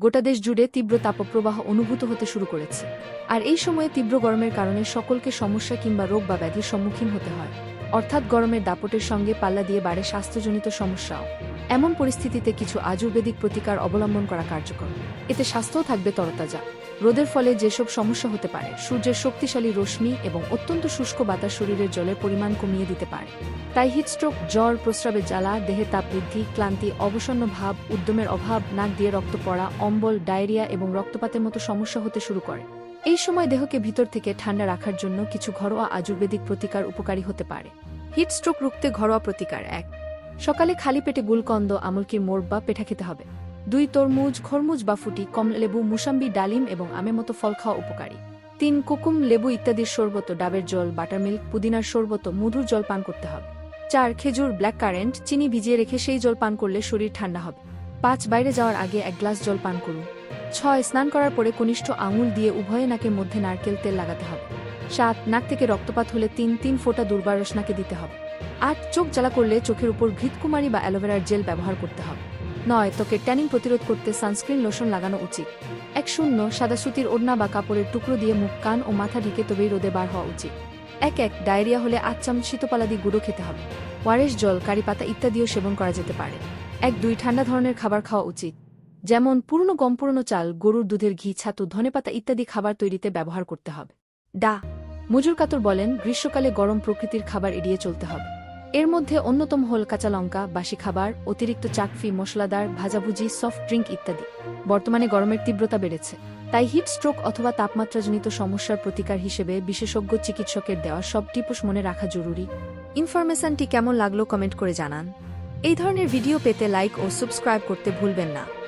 গোটা দেশ জুড়ে তীব্র তাপপ্রবাহ অনুভূত হতে শুরু করেছে। আর এই সময়ে তীব্র গরমের কারণে সকলকে সমস্যা কিংবা রোগ বা ব্যাধির সম্মুখীন হতে হয়। অর্থাৎ গরমের দাপটের সঙ্গে পাল্লা দিয়ে বাড়ে স্বাস্থ্যজনিত সমস্যাও। এমন পরিস্থিতিতে কিছু আয়ুর্বেদিক প্রতিকার অবলম্বন করা কার্যকর। এতে স্বাস্থ্যও থাকবে তরতাজা। রোদের ফলে যেসব সমস্যা হতে পারে, সূর্যের শক্তিশালী রশ্মি এবং অত্যন্ত শুষ্ক বাতাস শরীরের জলের পরিমাণ কমিয়ে দিতে পারে। তাই হিটস্ট্রোক জ্বর, প্রস্রাবের জ্বালা, দেহে তাপ বৃদ্ধি, ক্লান্তি, অবসন্ন ভাব, উদ্যমের অভাব, নাক দিয়ে রক্ত পড়া, অম্বল, ডায়রিয়া এবং রক্তপাতের মতো সমস্যা হতে শুরু করে। এই সময় দেহকে ভিতর থেকে ঠান্ডা রাখার জন্য কিছু ঘরোয়া আয়ুর্বেদিক প্রতিকার উপকারী হতে পারে। হিটস্ট্রোক রুখতে ঘরোয়া প্রতিকার এক। সকালে খালি পেটে গুলকন্দ, আমলকির মোড় বা পেঠা খেতে হবে। দুই, তরমুজ, খরমুজ বা ফুটি, কমলালেবু, মুসাম্বি, ডালিম এবং আমের মতো ফল খাওয়া উপকারী। তিন, কুকুম, লেবু ইত্যাদির শরবত, ডাবের জল, বাটারমিল্ক, পুদিনার শরবত মধুর জল পান করতে হবে। চার, খেজুর, ব্ল্যাক কারেন্ট, চিনি ভিজিয়ে রেখে সেই জল পান করলে শরীর ঠান্ডা হবে। পাঁচ, বাইরে যাওয়ার আগে এক গ্লাস জল পান করুন। ছয় স্নান করার পরে কনিষ্ঠ আঙুল দিয়ে উভয়ে নাকের মধ্যে নারকেল তেল লাগাতে হবে। সাত, নাক থেকে রক্তপাত হলে তিন তিন ফোঁটা দুর্বার রসনাকে দিতে হবে। আট, চোখ জ্বালা করলে চোখের উপর ঘৃতকুমারী বা অ্যালোভেরার জেল ব্যবহার করতে হবে। নয় ত্বকের ট্যানিং প্রতিরোধ করতে সানস্ক্রিন লোশন লাগানো উচিত। এক, শূন্য সাদা সুতির ওড়না বা কাপড়ের টুকরো দিয়ে মুখ, কান ও মাথা ঢেকে তবেই রোদে বার হওয়া উচিত। এক এক, ডায়রিয়া হলে আট চামচ শীতপালাদি গুঁড়ো খেতে হবে। ওয়ারেস জল, কারি পাতা ইত্যাদিও সেবন করা যেতে পারে। এক, দুই, ঠান্ডা ধরনের খাবার খাওয়া উচিত। যেমন পুরনো গম, পুরনো চাল, গরুর দুধের ঘি, ছাতু, ধনেপাতা ইত্যাদি খাবার তৈরিতে ব্যবহার করতে হবে। ডা, মজুর কাতর বলেন, গ্রীষ্মকালে গরম প্রকৃতির খাবার এড়িয়ে চলতে হবে। এর মধ্যে অন্যতম হল কাঁচা লঙ্কা, বাসি খাবার, অতিরিক্ত চাকফি মশলাদার, ভাজাভুজি, সফট ড্রিঙ্ক ইত্যাদি। বর্তমানে গরমের তীব্রতা বেড়েছে। তাই হিট স্ট্রোক অথবা তাপমাত্রাজনিত সমস্যার প্রতিকার হিসেবে বিশেষজ্ঞ চিকিৎসকের দেওয়া সব টিপস মনে রাখা জরুরি। ইনফরমেশনটি কেমন লাগল কমেন্ট করে জানান। এই ধরনের ভিডিও পেতে লাইক ও সাবস্ক্রাইব করতে ভুলবেন না।